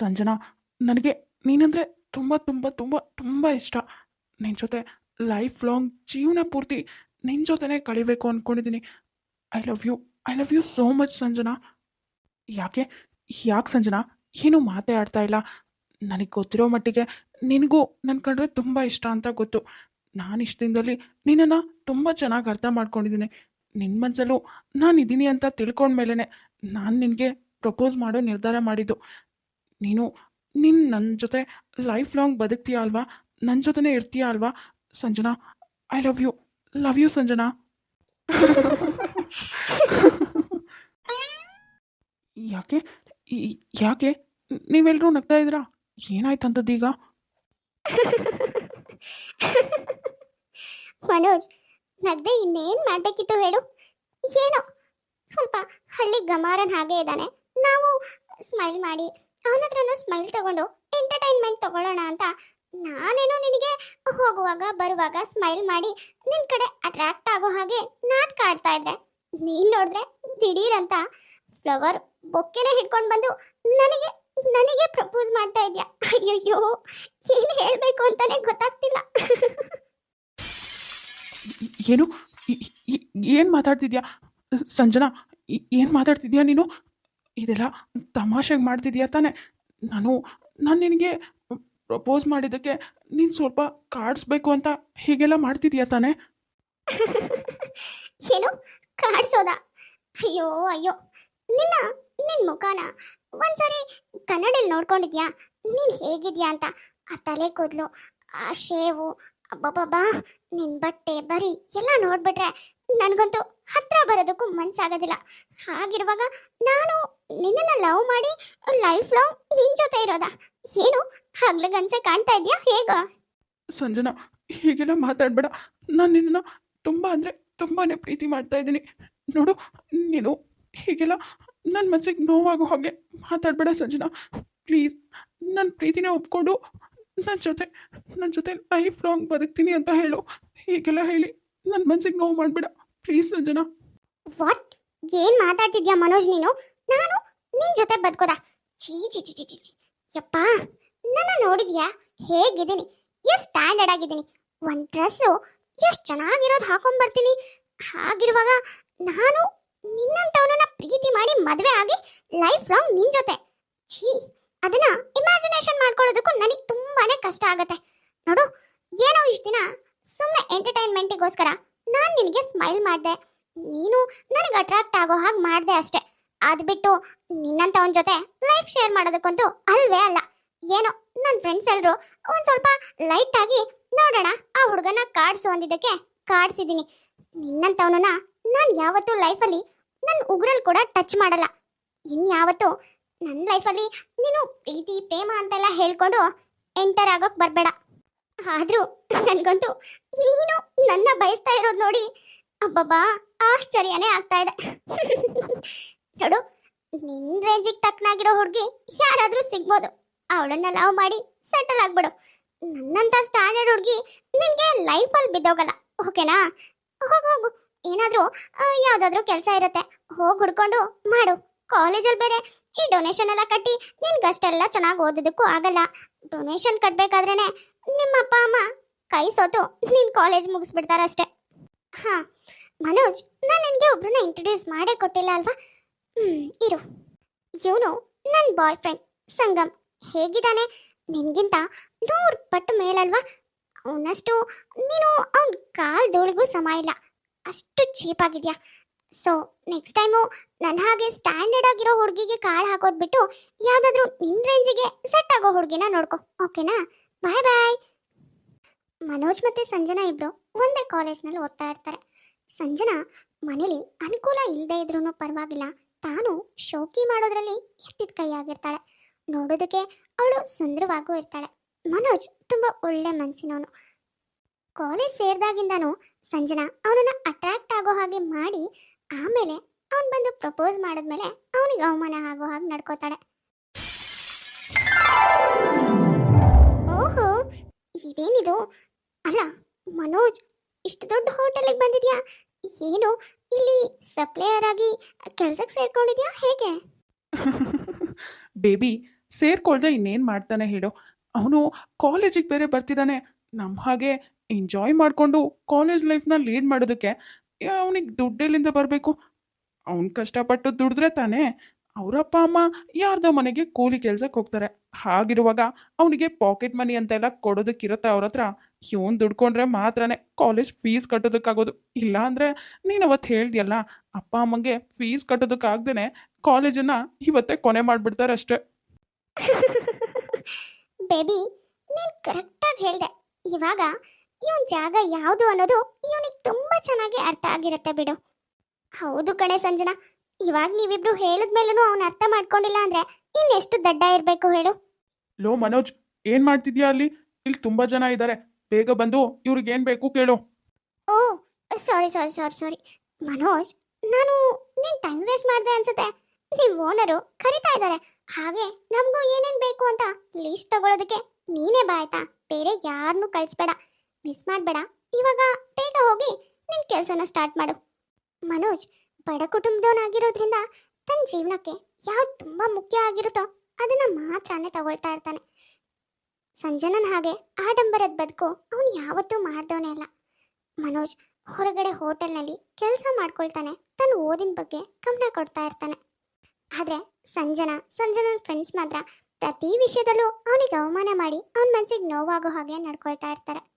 ಸಂಜನಾ, ನನಗೆ ನೀನಂದರೆ ತುಂಬ ತುಂಬ ತುಂಬ ತುಂಬ ಇಷ್ಟ. ನಿನ್ನ ಜೊತೆ ಲೈಫ್ ಲಾಂಗ್ ಜೀವನ ಪೂರ್ತಿ ನಿನ್ನ ಜೊತೆನೇ ಕಳಿಬೇಕು ಅಂದ್ಕೊಂಡಿದ್ದೀನಿ I love you I love you so much Sanjana. ಯಾಕೆ ಯಾಕೆ ಸಂಜನಾ? ಏನೂ ಆಡ್ತಾ ಇಲ್ಲ. ನನಗೆ ಗೊತ್ತಿರೋ ಮಟ್ಟಿಗೆ ನಿನಗೂ ನನ್ನ ಕಂಡ್ರೆ ತುಂಬ ಇಷ್ಟ ಅಂತ ಗೊತ್ತು. ನಾನು ಇಷ್ಟ ದಿನದಲ್ಲಿ ನಿನ್ನನ್ನು ತುಂಬ ಚೆನ್ನಾಗಿ ಅರ್ಥ ಮಾಡ್ಕೊಂಡಿದ್ದೀನಿ ನಿನ್ನ ಮನಸ್ಸಲ್ಲೂ ನಾನು ಇದ್ದೀನಿ ಅಂತ ತಿಳ್ಕೊಂಡ್ಮೇಲೆ ನಾನು ನಿನಗೆ ಪ್ರಪೋಸ್ ಮಾಡೋ ನಿರ್ಧಾರ ಮಾಡಿದ್ದು. ನೀನು ನೀನು ನನ್ನ ಜೊತೆ ಲೈಫ್ ಲಾಂಗ್ ಬದುಕ್ತೀಯ ಅಲ್ವಾ? ನನ್ನ ಜೊತೆನೇ ಇರ್ತೀಯ ಅಲ್ವಾ? Sanjana I love you love you Sanjana. ಯಾಕೆ? ಯಾಕೆ? ನೀವೆಲ್ಲರೂ ನಗ್ತಾ ಇದ್ದೀರಾ? ಏನಾಯ್ತಂತದ್ದೀಗ ಮನೋಜ್ ನಗ್ದೆ ಇನ್ನೇನ್ ಮಾಡ್ಬೇಕಿತ್ತು ಹೇಳು? ಏನೋ ಸ್ವಲ್ಪ ಹಳ್ಳಿ ಗಮಾರನ್ ಹಾಗೆ ಇದ್ದಾನೆ. ನಾವು ಸ್ಮೈಲ್ ಮಾಡಿ ಅವನ ಹತ್ರನೂ ಸ್ಮೈಲ್ ತಗೊಂಡು ಎಂಟರ್ಟೈನ್ಮೆಂಟ್ ತಗೊಳ್ಳೋಣ ಅಂತ ನಾನೇನೋ ನಿನಗೆ ಹೋಗುವಾಗ ಬರುವಾಗ ಸ್ಮೈಲ್ ಮಾಡಿ ನಿನ್ ಕಡೆ ಅಟ್ರಾಕ್ಟ್ ಆಗೋ ಹಾಗೆ ನಾಟಕ ಆಡ್ತಾ ಇದ್ದೆ ನೀನು ನೋಡಿದ್ರೆ ದಿಢೀರಂತ ಫ್ಲವರ್ ಬೊಕ್ಕೆನೆ ಹಿಡ್ಕೊಂಡು ಬಂದು ನನಗೆ ನನಗೆ ಪ್ರಪೋಸ್ ಮಾಡ್ತಾ ಇದ್ಯಾ? ಅಯ್ಯಯ್ಯೋ, ಏನು ಹೇಳಬೇಕು ಅಂತಾನೆ ಗೊತ್ತಾಗ್ತಿಲ್ಲ. ಏನು ಏನು ಮಾತಾಡ್ತಿದ್ಯಾ? ಸಂಜನಾ, ಏನು ಮಾತಾಡ್ತಿದ್ಯಾ ನೀನು? ಇದೆಲ್ಲ ತಮಾಷೆಗೆ ಮಾಡ್ತಿದ್ಯಾ ತಾನೆ? ನಾನು ನಾನು ನಿನಗೆ ಪ್ರಪೋಸ್ ಮಾಡಿದ್ದಕ್ಕೆ ನೀನು ಸ್ವಲ್ಪ ಕಾಡಿಸ್ಬೇಕು ಅಂತ ಹೀಗೆಲ್ಲ ಮಾಡ್ತಿದ್ಯಾ ತಾನೆ? ಏನು? ಕಾಡ್ಸೋದ? ಅಯ್ಯೋ ಅಯ್ಯೋ. ನಿನ್ನ ನಿನ್ನ ಮುಖಾನ ಒಂದ್ಸರಿ ಕನ್ನಡಲ್ಲಿ ನೋಡ್ಕೊಂಡಿದ್ಯಾ? ನೀನ್ ಹೇಗಿದ್ಯಾ ಅಂತ ಆ ತಲೆ ಕೂದಲು, ಆ ಶೇವು ಅಬ್ಬಬ್ಬಾ ನಿನ್ ಬಟ್ಟೆ ಬರಿ, ಎಲ್ಲ ನೋಡ್ಬಿಟ್ರೆ ನನಗಂತೂ ಹತ್ರ ಬರೋದಕ್ಕೂ ಮನ್ಸಾಗೋದಿಲ್ಲ. ಹಾಗಿರುವಾಗ ನಾನು ನಿನ್ನನ್ನ ಲವ್ ಮಾಡಿ ಲೈಫ್ ಲಾಂಗ್ ನಿನ್ ಜೊತೆ ಇರೋದಾ. ಏನು? ಹಗ್ಲಗನ್ಸೆ ಕಾಣ್ತಾ ಇದ್ಯಾ? ಹೇಗ? ಸಂಜನಾ, ಹೀಗೆಲ್ಲ ಮಾತಾಡ್ಬೇಡ. ನಾನು ನಿನ್ನನ್ನು ತುಂಬ ಅಂದರೆ ತುಂಬಾ ಪ್ರೀತಿ ಮಾಡ್ತಾ ಇದ್ದೀನಿ. ನೋಡು, ನೀನು ಹೀಗೆಲ್ಲ ನನ್ನ ಮನಸ್ಸಿಗೆ ನೋವಾಗೋ ಹಾಗೆ ಮಾತಾಡ್ಬೇಡ ಸಂಜನಾ. ಪ್ಲೀಸ್ ನನ್ನ ಪ್ರೀತಿನೇ ಒಪ್ಕೊಂಡು. ನನ್ನ ಜೊತೆ ನನ್ನ ಜೊತೆ ಲೈಫ್ ಲಾಂಗ್ ಬದುಕ್ತೀನಿ ಅಂತ ಹೇಳು. ಹೀಗೆಲ್ಲ ಹೇಳಿ ನನ್ನ ಮನಸ್ಸಿಗೆ ನೋವು ಮಾಡಬೇಡ. ಪ್ಲೀಸ್ ಸಂಜನಾ ವಾಟ್ ಏನು ಮಾತಾಡ್ತಿದ್ಯಾ ಮನೋಜ್ ನೀನು? ನಾನು ನಿನ್ನ ಜೊತೆ ಬದುಕೋದ? ಚೀ ಚಿ ಚಿ ಚಿ. ಯಪ್ಪ, ನನ್ನ ನೋಡಿದ್ಯಾ? ಹೇಗಿದ್ದೀನಿ? ಎಷ್ಟು ಸ್ಟ್ಯಾಂಡರ್ಡ್ ಆಗಿದ್ದೀನಿ? ಒಂದು ಡ್ರೆಸ್ಸು ಎಷ್ಟು ಚೆನ್ನಾಗಿರೋದು ಹಾಕೊಂಡ್ಬರ್ತೀನಿ ಹಾಗಿರುವಾಗ ನಾನು ನಿನ್ನಂತವನನ್ನ ಪ್ರೀತಿ ಮಾಡಿ ಮದುವೆ ಆಗಿ ಲೈಫ್ ಲಾಂಗ್ ನಿನ್ನ ಜೊತೆ. ಛೀ. ಅದನ್ನ ಇಮ್ಯಾಜಿನೇಷನ್ ಮಾಡ್ಕೊಳ್ಳೋದಕ್ಕೂ ನನಗೆ ತುಂಬಾನೇ ಕಷ್ಟ ಆಗುತ್ತೆ. ನೋಡು, ಏನೋ ಇಷ್ಟು ದಿನ ಸುಮ್ಮನೆ ಎಂಟರ್ಟೈನ್ಮೆಂಟಿಗೋಸ್ಕರ ನಾನು ನಿನಗೆ ಸ್ಮೈಲ್ ಮಾಡಿದೆ. ನೀನು ನನಗೆ ಅಟ್ರಾಕ್ಟ್ ಆಗೋ ಹಾಗೆ ಮಾಡಿದೆ ಅಷ್ಟೇ. ಅದು ಬಿಟ್ಟು ನಿನ್ನಂತವನ ಜೊತೆ ಲೈಫ್ ಶೇರ್ ಮಾಡೋದಕ್ಕಂತೂ ಅಲ್ವೇ ಅಲ್ಲ. ಏನೋ ನನ್ನ ಫ್ರೆಂಡ್ಸ್ ಎಲ್ಲರೂ ಒಂದು ಸ್ವಲ್ಪ ಲೈಟ್ ಆಗಿ ನೋಡೋಣ, ಆ ಹುಡುಗನ ಕಾಡ್ಸು ಅಂದಿದ್ದಕ್ಕೆ ಕಾಡ್ಸಿದ್ದೀನಿ ನಿನ್ನಂತವನನ್ನ ನಾನು ಯಾವತ್ತೂ ಲೈಫಲ್ಲಿ ನನ್ನ ಉಗುರಲ್ಲಿ ಕೂಡ ಟಚ್ ಮಾಡಲ್ಲ. ಇನ್ಯಾವತ್ತೂ ಲೈಫಲ್ಲಿ ನೀನು ಪ್ರೀತಿ, ಪ್ರೇಮ ಅಂತೆಲ್ಲ ಹೇಳ್ಕೊಂಡು ಎಂಟರ್ ಆಗೋಕ್ ಬರಬೇಡ. ಆದರೂ ನನಗಂತೂ ನೀನು ನನ್ನ ಬಯಸ್ತಾ ಇರೋದು ನೋಡಿ ಅಬ್ಬಬ್ಬಾ, ಆಶ್ಚರ್ಯನೇ ಆಗ್ತಾ ಇದೆ. ನೋಡು, ನಿನ್ ರೇಂಜಿಗೆ ತಕ್ಕನಾಗಿರೋ ಹುಡುಗಿ ಯಾರಾದರೂ ಸಿಗ್ಬೋದು. ಅವಳನ್ನ ಲವ್ ಮಾಡಿ ಸೆಟಲ್ ಆಗ್ಬಿಡು. ನನ್ನಂತ ಸ್ಟ್ಯಾಂಡರ್ಡ್ ಹುಡುಗಿ ನಿನಗೆ ಲೈಫಲ್ಲಿ ಬಿದ್ದೋಗಲ್ಲ ಓಕೆನಾ ಹೋಗು ಹೋಗು. ಏನಾದರೂ ಯಾವ್ದಾದ್ರೂ ಕೆಲಸ ಇರುತ್ತೆ. ಹೋಗಿ ಹುಡ್ಕೊಂಡು ಮಾಡು. ಕಾಲೇಜಲ್ಲಿ ಬೇರೆ ಈ ಡೊನೇಷನ್ ಎಲ್ಲ ಕಟ್ಟಿ ನಿನ್ಗಷ್ಟೆಲ್ಲ ಚೆನ್ನಾಗಿ ಓದೋದಕ್ಕೂ ಆಗಲ್ಲ. ಡೊನೇಷನ್ ಕಟ್ಬೇಕಾದ್ರೇನೆ ನಿಮ್ಮ ಅಪ್ಪ, ಅಮ್ಮ ಕೈ ಸೋತು ನಿನ್ನ ಕಾಲೇಜ್ ಮುಗಿಸ್ಬಿಡ್ತಾರಷ್ಟೇ. ಹಾ, ಮನೋಜ್, ನಾನು ನಿನಗೆ ಒಬ್ಬರನ್ನ ಇಂಟ್ರೊಡ್ಯೂಸ್ ಮಾಡೇ ಕೊಟ್ಟಿಲ್ಲ ಅಲ್ವಾ? ಹ್ಞೂ ಇರು. ಇವನು ನನ್ನ ಬಾಯ್ ಫ್ರೆಂಡ್ ಸಂಗಮ್. ಹೇಗಿದ್ದಾನೆ? ನಿನಗಿಂತ ನೂರು ಪಟ್ಟು ಮೇಲಲ್ವಾ? ಅವನಷ್ಟು ನೀನು ಅವನ ಕಾಲ್ ಧೂಳಿಗೂ ಸಮ ಇಲ್ಲ. ಅಷ್ಟು ಚೀಪ್ ಆಗಿದ್ಯಾ? ಸೊ ನೆಕ್ಸ್ಟ್ ಟೈಮು ನನ್ನ ಹಾಗೆ ಸ್ಟ್ಯಾಂಡರ್ಡ್ ಆಗಿರೋ ಹುಡುಗಿಗೆ ಕಾಳು ಹಾಕೋದು ಬಿಟ್ಟು ಯಾವುದಾದ್ರೂ ನಿನ್ನ ರೇಂಜಿಗೆ ಸೆಟ್ ಆಗೋ ಹುಡುಗಿನ ನೋಡ್ಕೊ. ಓಕೆನಾ ಬಾಯ್ ಬಾಯ್ ಮನೋಜ್ ಮತ್ತೆ ಸಂಜನಾ ಇಬ್ಬರು ಒಂದೇ ಕಾಲೇಜ್ನಲ್ಲಿ ಓದ್ತಾ ಇರ್ತಾರೆ. ಸಂಜನಾ ಮನೇಲಿ ಅನುಕೂಲ ಇಲ್ಲದೆ ಇದ್ರೂ ಪರವಾಗಿಲ್ಲ. ತಾನು ಶೋಕಿ ಮಾಡೋದ್ರಲ್ಲಿ ಎತ್ತಿದ ಕೈಯಾಗಿರ್ತಾಳೆ ನೋಡೋದಕ್ಕೆ ಅವಳು ಸುಂದರವಾಗೂ ಇರ್ತಾಳೆ. ಮನೋಜ್ ತುಂಬ ಒಳ್ಳೆ ಮನಸ್ಸಿನವನು ಕಾಲೇಜ್ ಸೇರಿದಾಗಿಂದನೂ ಸಂಜನಾ ಅವನನ್ನು ಅಟ್ರಾಕ್ಟ್ ಆಗೋ ಹಾಗೆ ಮಾಡಿ ಆಮೇಲೆ ಅವನು ಬಂದು ಪ್ರಪೋಸ್ ಮಾಡಿದ್ಮೇಲೆ ಅವನಿಗೆ ಅವಮಾನ ಆಗೋ ಹಾಗೆ ನಡ್ಕೋತಾಳೆ. ಓಹೋ, ಇದೇನಿದು? ಅಲ್ಲ, ಮನೋಜ್, ಇಷ್ಟು ದೊಡ್ಡ ಹೋಟೆಲಿಗೆ ಬಂದಿದ್ಯಾ? ಏನು, ಇಲ್ಲಿ ಸಪ್ಲೈಯರ್ ಆಗಿ ಕೆಲ್ಸಕ್ಕೆ ಸೇರ್ಕೊಂಡಿದ್ಯಾ? ಹೇಗೆ? ಬೇಬಿ, ಸೇರ್ಕೊಳ್ದೆ ಇನ್ನೇನು ಮಾಡ್ತಾನೆ ಹೇಳು. ಅವನು ಕಾಲೇಜಿಗೆ ಬೇರೆ ಬರ್ತಿದ್ದಾನೆ ನಮ್ಮ ಹಾಗೆ ಎಂಜಾಯ್ ಮಾಡಿಕೊಂಡು ಕಾಲೇಜ್ ಲೈಫ್ನ ಲೀಡ್ ಮಾಡೋದಕ್ಕೆ ಅವನಿಗೆ ದುಡ್ಡೆಲ್ಲಿಂದ ಬರಬೇಕು. ಅವ್ನು ಕಷ್ಟಪಟ್ಟು ದುಡಿದ್ರೆ ತಾನೇ ಅವರಪ್ಪ ಅಮ್ಮ ಯಾರ್ದೋ ಮನೆಗೆ ಕೂಲಿ ಕೆಲ್ಸಕ್ಕೆ ಹೋಗ್ತಾರೆ. ಹಾಗಿರುವಾಗ ಅವನಿಗೆ ಪಾಕೆಟ್ ಮನಿ ಅಂತೆಲ್ಲ ಕೊಡೋದಕ್ಕಿರುತ್ತೆ ಅವ್ರ ಹತ್ರ. ಇವನ್ ದುಡ್ಕೊಂಡ್ರೆ ಮಾತ್ರನೇ ಕಾಲೇಜ್ ಫೀಸ್ ಕಟ್ಟೋದಕ್ಕಾಗೋದು. ಇಲ್ಲ ಅಂದರೆ ನೀನು ಅವತ್ತು ಹೇಳ್ದಿಯಲ್ಲ, ಅಪ್ಪ, ಅಮ್ಮಂಗೆ ಫೀಸ್ ಕಟ್ಟೋದಕ್ಕಾಗ್ದೇ ಕಾಲೇಜನ್ನು ಇವತ್ತೇ ಕೊನೆ ಮಾಡಿಬಿಡ್ತಾರೆ ಅಷ್ಟೇ. ಬೇಬಿ ನೀನು ಕರೆಕ್ಟಾಗಿ ಹೇಳಿದೆ. ಇವಾಗ ಇವನ್ ಜಾಗ ಯಾವುದು ಅನ್ನೋದು ಇವನಿಗೆ ತುಂಬಾ ಚೆನ್ನಾಗಿ ಅರ್ಥ ಆಗಿರತ್ತೆ ಬಿಡು. ಹೌದು ಕಣೆ ಸಂಜನಾ. ಇವಾಗ ನೀವಿಬ್ರು ಹೇಳಿದ್ಮೇಲೂ ಅವನು ಅರ್ಥ ಮಾಡ್ಕೊಂಡಿಲ್ಲ ಅಂದ್ರೆ ಇನ್ನೆಷ್ಟು ದಡ್ಡ ಇರಬೇಕು ಹೇಳು? ಲೋ ಮನೋಜ್ ಏನ್ ಮಾಡ್ತಿದ್ಯಾ ಅಲ್ಲಿ? ಇಲ್ಲಿ ತುಂಬಾ ಜನ ಇದ್ದಾರೆ ಬೇಗ ಬಂದು ಇವ್ರಿಗೆ ಏನ್ ಬೇಕು ಕೇಳು. ಓ ಸಾರಿ ಸಾರಿ ಸಾರಿ ಸಾರಿ. ಮನೋಜ್ ನಾನು ನೀನ್ ಟೈಮ್ ವೇಸ್ಟ್ ಮಾಡ್ದೆ ಅನ್ಸುತ್ತೆ. ನಿಮ್ ಓನರು ಕರಿತಾ ಇದ್ದಾರೆ ಹಾಗೆ ನಮಗೂ ಏನೇನ್ ಬೇಕು ಅಂತ ಲೀಸ್ಟ್ ತಗೊಳ್ಳೋದಕ್ಕೆ ನೀನೇ ಬಾ ಆಯ್ತಾ? ಬೇರೆ ಯಾರನ್ನೂ ಕಳಿಸ್ಬೇಡ. ಮಿಸ್ ಮಾಡಬೇಡ. ಇವಾಗ ಬೇಗ ಹೋಗಿ ನಿನ್ನ ಕೆಲಸನ ಸ್ಟಾರ್ಟ್ ಮಾಡು. ಮನೋಜ್ ಬಡ ಕುಟುಂಬದವನಾಗಿರೋದ್ರಿಂದ ತನ್ನ ಜೀವನಕ್ಕೆ ಯಾವ್ದು ತುಂಬ ಮುಖ್ಯ ಆಗಿರುತ್ತೋ ಅದನ್ನ ಮಾತ್ರನೇ ತಗೊಳ್ತಾ ಇರ್ತಾನೆ. ಸಂಜನನ್ ಹಾಗೆ ಆಡಂಬರದ ಬದುಕು ಅವನು ಯಾವತ್ತೂ ಮಾಡ್ದವನೇ ಅಲ್ಲ. ಮನೋಜ್ ಹೊರಗಡೆ ಹೋಟೆಲ್ನಲ್ಲಿ ಕೆಲಸ ಮಾಡ್ಕೊಳ್ತಾನೆ ತನ್ನ ಓದಿನ ಬಗ್ಗೆ ಗಮನ ಕೊಡ್ತಾ ಇರ್ತಾನೆ. ಆದರೆ ಸಂಜನಾ, ಸಂಜನನ ಫ್ರೆಂಡ್ಸ್ ಮಾತ್ರ ಪ್ರತಿ ವಿಷಯದಲ್ಲೂ ಅವನಿಗೆ ಅವಮಾನ ಮಾಡಿ ಅವನ ಮನಸ್ಸಿಗೆ ನೋವಾಗೋ ಹಾಗೆ ನಡ್ಕೊಳ್ತಾ ಇರ್ತಾರೆ.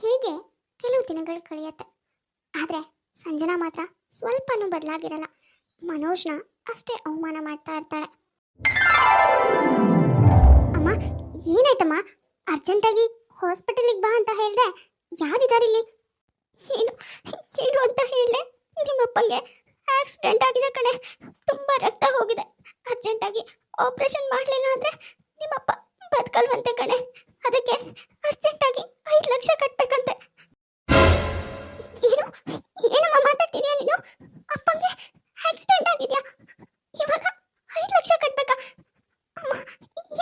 ಹೀಗೆ ಕೆಲವು ದಿನಗಳು ಕಳೆಯುತ್ತೆ. ಆದರೆ ಸಂಜನಾ ಮಾತ್ರ ಸ್ವಲ್ಪನೂ ಬದಲಾಗಿರಲ್ಲ. ಮನೋಜ್ನ ಅಷ್ಟೇ ಅವಮಾನ ಮಾಡ್ತಾ ಇರ್ತಾಳೆ. ಅಮ್ಮ, ಏನಾಯ್ತಮ್ಮ? ಅರ್ಜೆಂಟಾಗಿ ಹಾಸ್ಪಿಟಲಿಗೆ ಬಾ ಅಂತ ಹೇಳ್ದೆ. ಇಲ್ಲಿ? ಏನು ಏನು ಅಂತ ಹೇಳಲೆ ನಿಮ್ಮಪ್ಪಂಗೆ ಆಕ್ಸಿಡೆಂಟ್ ಆಗಿದೆ ಕಣೆ. ತುಂಬ ರಕ್ತ ಹೋಗಿದೆ. ಅರ್ಜೆಂಟಾಗಿ ಆಪರೇಷನ್ ಮಾಡಲಿಲ್ಲ ಅಂದರೆ ನಿಮ್ಮಪ್ಪ ಬದುಕಲ್ವಂತೆ ಕಣೆ. ಅದಕ್ಕೆ ಅರ್ಜೆಂಟಾಗಿ ಐದು ಲಕ್ಷ ಕಟ್ಟಬೇಕಂತೆ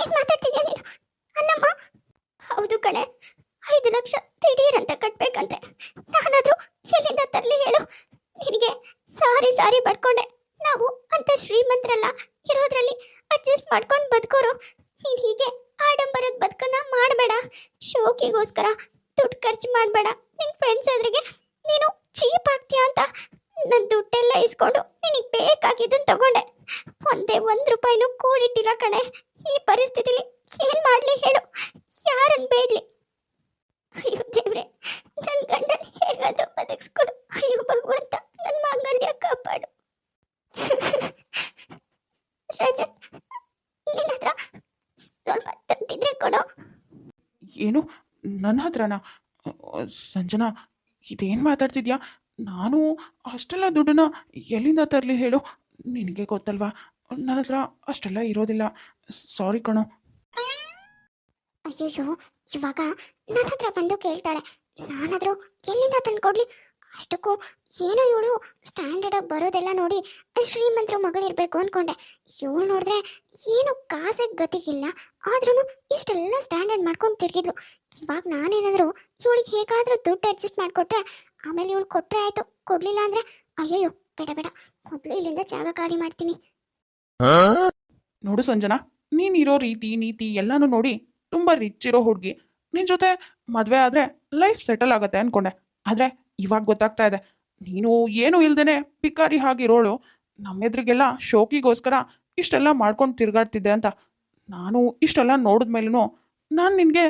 ಏನು ಮಾತಾಡ್ತಿದ್ಯಾ ನೀನು? ಅಲ್ಲಮ್ಮ, ಹೌದು ಕಣೆ. ಐದು ಲಕ್ಷ ದಿಢೀರಂತ ಕಟ್ಬೇಕಂತೆ. ನಾನಾದ್ರೂ ಎಲ್ಲಿಂದ ತರಲಿ ಹೇಳು. ನಿನಗೆ ಸಾರಿ ಸಾರಿ ಬಡ್ಕೊಂಡೆ ನಾವು ಅಂತ ಶ್ರೀಮಂತರಲ್ಲ, ಇರೋದ್ರಲ್ಲಿ ಅಡ್ಜಸ್ಟ್ ಮಾಡ್ಕೊಂಡು ಬದುಕೋರು. ನೀನು ಹೀಗೆ ಆಡಂಬರದ ಬದುಕನ್ನ ಮಾಡಬೇಡ. ಶೋಕಿಗೋಸ್ಕರ ದುಡ್ಡು ಖರ್ಚು ಮಾಡಬೇಡ. ನಿನ್ನ ಫ್ರೆಂಡ್ಸ್ ಎದುರಿಗೆ ನೀನು ಚೀಪ್ ಆಗ್ತೀಯ ಅಂತ ನನ್ನ ದುಡ್ಡೆಲ್ಲ ಇಸ್ಕೊಂಡು ನಿನಗೆ ಬೇಕಾಗಿದ್ದನ್ನು ತಗೊಂಡೆ. ಒಂದೇ ಒಂದು ರೂಪಾಯಿನೂ ಕೂಡಿಟ್ಟಿಲ್ಲ ಕಣೆ. ಈ ಪರಿಸ್ಥಿತಿಲಿ ಏನ್ ಮಾಡ್ಲಿ ಹೇಳು? ಯಾರನ್ ಬೇಡ್ಲಿ? ಅಯ್ಯೋ ದೇವ್ರೆ ನನ್ನ ಗಂಡನ ಹೇಗಾದ್ರೂ ಬದುಕಿಸ್ಕೊಡು. ಅಯ್ಯೋ ಭಗವಂತ ನನ್ನ ಮಾಂಗಲ್ಯ ಕಾಪಾಡು. ರಜತ್ ನಿನ್ನ ಹತ್ರ ಸ್ವಲ್ಪ ದುಡ್ಡಿದ್ರೆ ಕೊಡು. ಏನು? ನನ್ನ ಹತ್ರನ? ಸಂಜನಾ, ಇದೇನ್ ಮಾತಾಡ್ತಿದ್ಯಾ? ನಾನು ಅಷ್ಟೆಲ್ಲ ದುಡ್ಡನ್ನ ಎಲ್ಲಿಂದ ತರ್ಲಿ ಹೇಳು? ನಿನಗೆ ಗೊತ್ತಲ್ವಾ? ನನ್ನ ಹತ್ರ ಅಷ್ಟೆಲ್ಲ ಇರೋದಿಲ್ಲ. ಸಾರಿ ಕಣೋ. ಅಯ್ಯಯ್ಯೋ, ಇವಾಗ ನನ್ನ ಹತ್ರ ಬಂದು ಕೇಳ್ತಾಳೆ. ನಾನಾದ್ರು ಎಲ್ಲಿಂದ ತಂದ್ಕೊಡ್ಲಿ ಅಷ್ಟಕ್ಕೂ ಏನೋ ಇವಳು ಸ್ಟ್ಯಾಂಡರ್ಡ್ ಆಗಿ ಬರೋದೆಲ್ಲ ನೋಡಿ ಶ್ರೀಮಂತರ ಮಗಳಿರ್ಬೇಕು ಅನ್ಕೊಂಡೆ. ಇವಳು ನೋಡಿದ್ರೆ ಏನು ಕಾಸಿಗೆ ಗತಿಗಿಲ್ಲ. ಆದ್ರೂ ಇಷ್ಟೆಲ್ಲ ಸ್ಟ್ಯಾಂಡರ್ಡ್ ಮಾಡ್ಕೊಂಡು ತಿರ್ಗಿದ್ಲು. ಇವಾಗ ನಾನೇನಾದರೂ ಇವಳಿಗೆ ಹೇಗಾದ್ರೂ ದುಡ್ಡು ಅಡ್ಜಸ್ಟ್ ಮಾಡಿಕೊಟ್ರೆ ಆಮೇಲೆ ಇವಳು ಕೊಟ್ಟರೆ ಆಯ್ತು. ಕೊಡ್ಲಿಲ್ಲ ಅಂದ್ರೆ ಅಯ್ಯಯ್ಯೋ, ಬೇಡ ಬೇಡ. ಮೊದಲು ಇಲ್ಲಿಂದ ಜಾಗ ಖಾಲಿ ಮಾಡ್ತೀನಿ. ನೋಡು ಸಂಜನಾ, ನೀನಿರೋ ರೀತಿ, ನೀತಿ ಎಲ್ಲಾನು ನೋಡಿ ತುಂಬಾ ರಿಚ್ ಇರೋ ಹುಡುಗಿ. ನಿನ್ ಜೊತೆ ಮದ್ವೆ ಆದ್ರೆ ಲೈಫ್ ಸೆಟಲ್ ಆಗುತ್ತೆ ಅನ್ಕೊಂಡೆ. ಆದ್ರೆ ಇವಾಗ ಗೊತ್ತಾಗ್ತಾ ಇದೆ, ನೀನು ಏನು ಇಲ್ದೇನೆ ಪಿಕಾರಿ ಹಾಗಿರೋಳು. ನಮ್ಮೆದ್ರಿಗೆಲ್ಲ ಶೋಕಿಗೋಸ್ಕರ ಇಷ್ಟೆಲ್ಲ ಮಾಡ್ಕೊಂಡು ತಿರುಗಾಡ್ತಿದ್ದೆ ಅಂತ. ನಾನು ಇಷ್ಟೆಲ್ಲ ನೋಡಿದ್ಮೇಲೂ ನಾನು ನಿನಗೆ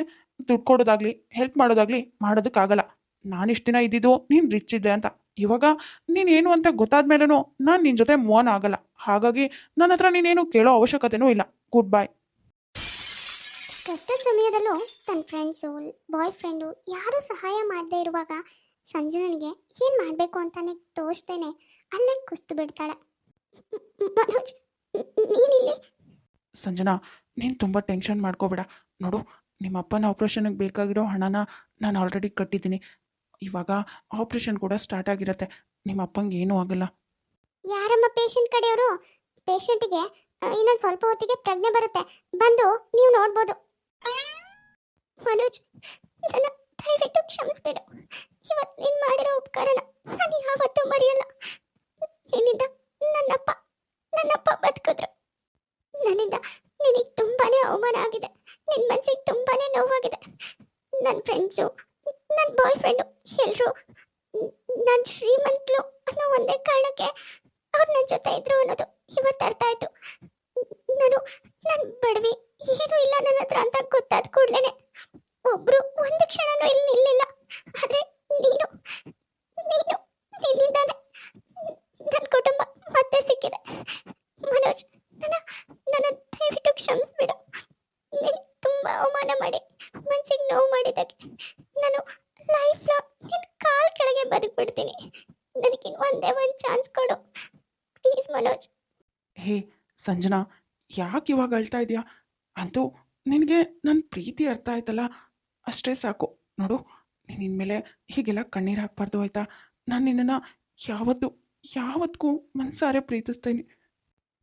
ದುಡ್ಡು ಕೊಡೋದಾಗ್ಲಿ ಹೆಲ್ಪ್ ಮಾಡೋದಾಗ್ಲಿ ಮಾಡೋದಕ್ಕಾಗಲ್ಲ. ನಾನು ಇಷ್ಟು ದಿನ ಇದ್ದಿದ್ದು ನೀನು ರಿಚ್ ಇದ್ದೆ ಅಂತ. ಇವಾಗ ನೀನೇನು ಅಂತ ಗೊತ್ತಾದ್ಮೇಲೂ ನಾನು ನಿನ್ನ ಜೊತೆ ಮೋನ್ ಆಗಲ್ಲ. ಹಾಗಾಗಿ ನನ್ನ ಹತ್ರ ನೀನೇನು ಕೇಳೋ ಅವಶ್ಯಕತೆನೂ ಇಲ್ಲ. ಗುಡ್ ಬಾಯ್ ಕಷ್ಟ ಸಮಯದಲ್ಲೂ ತನ್ನ ಫ್ರೆಂಡ್ಸು ಬಾಯ್ ಫ್ರೆಂಡು ಯಾರೂ ಸಹಾಯ ಮಾಡದೇ ಇರುವಾಗ ಸಂಜನನಿಗೆ ಏನು ಮಾಡಬೇಕು ಅಂತಾನೆ ತೋಚ್ತೇನೆ. ಅಲ್ಲೇ ಕುಸ್ತು ಬಿಡ್ತಾಳೆ. ಮನೋಜ್ ನೀನಿಲ್ಲಿ? ಸಂಜನಾ ನೀನು ತುಂಬ ಟೆನ್ಷನ್ ಮಾಡ್ಕೋಬೇಡ. ನೋಡು ನಿಮ್ಮ ಅಪ್ಪನ ಆಪ್ರೇಷನ್ಗೆ ಬೇಕಾಗಿರೋ ಹಣನ ನಾನು ಆಲ್ರೆಡಿ ಕಟ್ಟಿದ್ದೀನಿ. ಇವಾಗ ಆಪರೇಷನ್ ಕೂಡ ಸ್ಟಾರ್ಟ್ ಆಗಿರತ್ತೆ. ನಿಮ್ಮ ಅಪ್ಪಂಗೆ ಏನೂ ಆಗಲ್ಲ. ಯಾರಮ್ಮ ಪೇಷಂಟ್ ಕಡೆಯವರು? ಪೇಷಂಟಿಗೆ ಇನ್ನೊಂದು ಸ್ವಲ್ಪ ಹೊತ್ತಿಗೆ ಪ್ರಜ್ಞೆ ಬರುತ್ತೆ. ಬಂದು ನೀವು ನೋಡ್ಬೋದು. ಮನೋಜ್, ನನ್ನ ದಯವಿಟ್ಟು ಕ್ಷಮಿಸ್ಬೇಡು ಇವತ್ತು ನೀನು ಮಾಡಿರೋ ಉಪಕಾರನ ನಾನು ಯಾವತ್ತೂ ಮರೆಯಲ್ಲ ನಿನ್ನಿಂದ ನನ್ನಪ್ಪ ನನ್ನಪ್ಪ ಬದುಕಿದ್ರು ನನ್ನಿಂದ ನಿನಗೆ ತುಂಬಾನೇ ಅವಮಾನ ಆಗಿದೆ ನಿನ್ನ ಮನಸ್ಸಿಗೆ ತುಂಬಾನೇ ನೋವಾಗಿದೆ ನನ್ನ ಫ್ರೆಂಡ್ಸು ನನ್ನ ಬಾಯ್ ಫ್ರೆಂಡು ಎಲ್ಲರೂ ನನ್ನ ಶ್ರೀಮಂತಲು ಅನ್ನೋ ಒಂದೇ ಕಾರಣಕ್ಕೆ ಅವ್ರು ನನ್ನ ಜೊತೆ ಇದ್ರು ಅನ್ನೋದು ಇವತ್ತು ಅರ್ಥ ಆಯ್ತು. ನಾನು ನನ್ನ ಬಡವಿ, ಏನೂ ಇಲ್ಲ ನನ್ನ ಹತ್ರ ಅಂತ ಗೊತ್ತಾದ ಕೂಡಲೇ ಒಬ್ರು ಒಂದು ಕ್ಷಣನೂ ಇಲ್ಲಿ ನಿಲ್ಲಿಲ್ಲ. ಆದ್ರೆ ನೀನು ನೀನು ನಿನ್ನಿಂದಾನೆ ನನ್ನ ಕುಟುಂಬ ಮತ್ತೆ ಸಿಕ್ಕಿದೆ. ಮನೋಜ್, ನನ್ನ ನನ್ನ ದಯವಿಟ್ಟು ಕ್ಷಮಿಸ್ಬಿಡು. ನೀನು ತುಂಬಾ ಅವಮಾನ ಮಾಡಿ, ಮನ್ಸಿಗೆ ನೋವು ಮಾಡಿದ್ದಕ್ಕೆ ನಾನು ಲೈಫ್ ಲಾಂಗ್ ನಿನ್ನ ಕಾಲ್ ಕೆಳಗೆ ಬದುಕ್ಬಿಡ್ತೀನಿ. ನನಗೆ ಒಂದೇ ಒಂದು ಚಾನ್ಸ್ ಕೊಡು. ಪ್ಲೀಸ್ ಮನೋಜ್. ಹೇ, ಸಂಜನಾ, ಯಾಕೆ ಇವಾಗ ಅಳ್ತಾ ಇದೆಯಾ? ಅಂತೂ ನಿನಗೆ ನನ್ನ ಪ್ರೀತಿ ಅರ್ಥ ಆಯ್ತಲ್ಲ? ಅಷ್ಟೇ ಸಾಕು. ನೋಡು, ನೀನು ಇನ್ಮೇಲೆ ಹೀಗೆಲ್ಲ ಕಣ್ಣೀರು ಹಾಕ್ಬಾರ್ದು ಆಯ್ತಾ? ನಾನು ನಿನ್ನನ್ನು ಯಾವತ್ತು ಯಾವತ್ತಿಗೂ ಮನಸಾರೆ ಪ್ರೀತಿಸ್ತೀನಿ.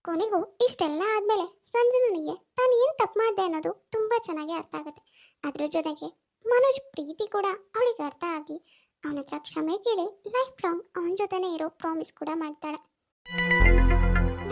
ಕೊನೆಗೂ ಇಷ್ಟೆಲ್ಲ ಆದಮೇಲೆ ಸಂಜನನಿಗೆ ತಾನು ಏನು ತಪ್ಪು ಮಾಡಿದೆ ಅನ್ನೋದು ತುಂಬ ಚೆನ್ನಾಗಿ ಅರ್ಥ ಆಗುತ್ತೆ. ಅದ್ರ ಜೊತೆಗೆ ಮನೋಜ್ ಪ್ರೀತಿ ಕೂಡ ಅವಳಿಗೆ ಅರ್ಥ ಆಗಿ ಅವನ ಹತ್ರ ಕ್ಷಮೆ ಕೇಳಿ ಲೈಫ್ ಲಾಂಗ್ ಅವನ ಜೊತೆನೇ ಇರೋ ಪ್ರಾಮಿಸ್ ಕೂಡ ಮಾಡ್ತಾಳೆ.